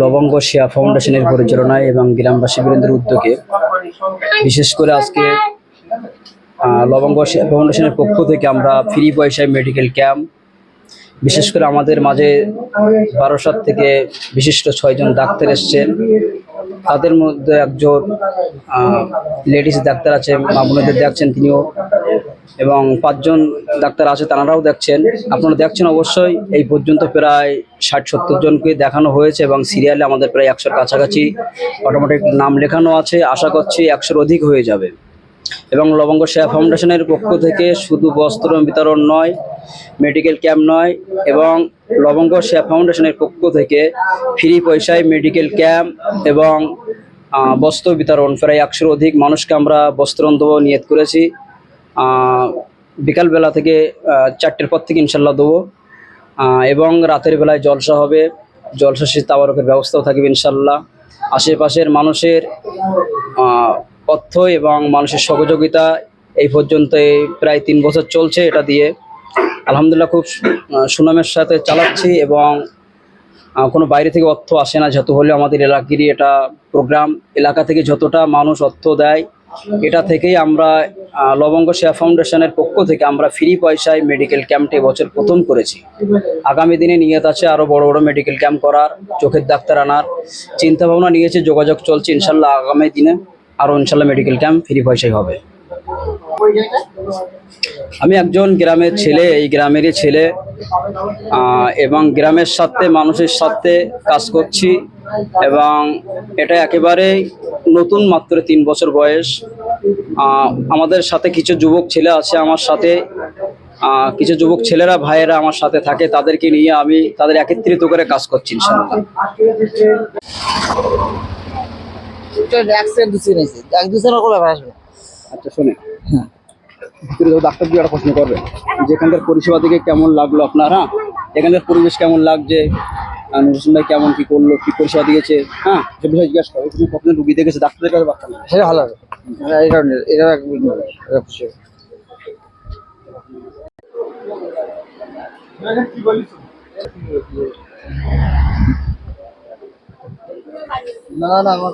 লবঙ্গ শিয়া ফাউন্ডেশনের পরিচালনায় এবং গ্রামবাসী বৃন্দের উদ্যোগে বিশেষ করে আজকে লবঙ্গ শিয়া ফাউন্ডেশনের পক্ষ থেকে আমরা ফ্রি পয়সায় মেডিকেল ক্যাম্প বিশেষ করে আমাদের মাঝে বারাসাত থেকে বিশিষ্ট ছয়জন ডাক্তার এসছেন তাদের মধ্যে একজন লেডিস ডাক্তার আছে মামুনেদের দেখছেন তিনিও। এবং পাঁচজন ডাক্তার আছে, তারাও দেখছেন। আপনারা দেখছেন অবশ্যই, এই পর্যন্ত প্রায় ষাট সত্তর জনকে দেখানো হয়েছে এবং সিরিয়ালে আমাদের প্রায় একশোর কাছাকাছি অটোমেটিক নাম লেখানো আছে। আশা করছি একশোর অধিক হয়ে যাবে। এবং লবঙ্গ সেবা ফাউন্ডেশনের পক্ষ থেকে শুধু বস্ত্র বিতরণ নয় মেডিকেল ক্যাম্প নয় এবং লবঙ্গ সেবা ফাউন্ডেশনের পক্ষ থেকে ফ্রি পয়সায় মেডিকেল ক্যাম্প এবং বস্ত্র বিতরণ। প্রায় একশোর অধিক মানুষকে আমরা বস্ত্রণ দেবো, নিয়ত করেছি। বিকালবেলা থেকে চারটের পর থেকে ইনশাল্লাহ দেবো। এবং রাতের বেলায় জলসা হবে। জলসা শীত তাবারকের ব্যবস্থাও থাকবে ইনশাল্লাহ আশেপাশের মানুষের অর্থ এবং মানুষের সহযোগিতা এই পর্যন্ত প্রায় তিন বছর চলছে এটা দিয়ে। আলহামদুলিল্লাহ খুব সুনামের সাথে চালাচ্ছি এবং কোনো বাইরে থেকে অর্থ আসে না, যত হলে আমাদের এলাকারই এটা প্রোগ্রাম। এলাকা থেকে যতটা মানুষ অর্থ দেয়, এটা থেকেই আমরা লবঙ্গ সেবা ফাউন্ডেশনের পক্ষ থেকে আমরা ফ্রি পয়সায় মেডিকেল ক্যাম্পটি বছর প্রথম করেছি। আগামী দিনে নিয়ত আছে আরও বড় বড় মেডিকেল ক্যাম্প করার, চোখের ডাক্তার আনার। চিন্তা ভাবনা নিয়েছে, যোগাযোগ চলছে ইনশাল্লাহ আগামী দিনে। আরও ইনশাল্লাহ মেডিকেল ক্যাম্প ফ্রি পয়সায় হবে। আমি একজন গ্রামের ছেলে, এই গ্রামেরই ছেলে এবং গ্রামের সাথে মানুষের সাথে কাজ করছি, এবং এটা একেবারে নতুন মাত্র তিন বছর বয়স। আমাদের সাথে কিছু যুবক ছেলে আছে আমার সাথে। কিছু যুবক ছেলেরা, ভাইয়েরা আমার সাথে থাকে, তাদেরকে নিয়ে আমি তাদের একত্রিত করে কাজ করছি ইনশাল্লাহ অ্যাক্সিডেন্ট দিচ্ছে নিয়েছে এক দুজনের কোনো ব্যাপার আসবে। আচ্ছা শোনে ভিতরে ডাক্তার দিয়ে একটা প্রশ্ন করবে যে এখানকার পরিষেবা থেকে কেমন লাগল আপনার? হ্যাঁ এখানকার পরিবেশ কেমন লাগছে? আর ভাই কেমন কি করল কি পরিষেবা দিয়েছে? হ্যাঁ সে বিষয়ে জিজ্ঞাসা করো। তুমি কতজন রুগী দেখেছে? ডাক্তারের কাছে বাচ্চা সেটা ভালো হবে। এটা এটা এটা না না আমার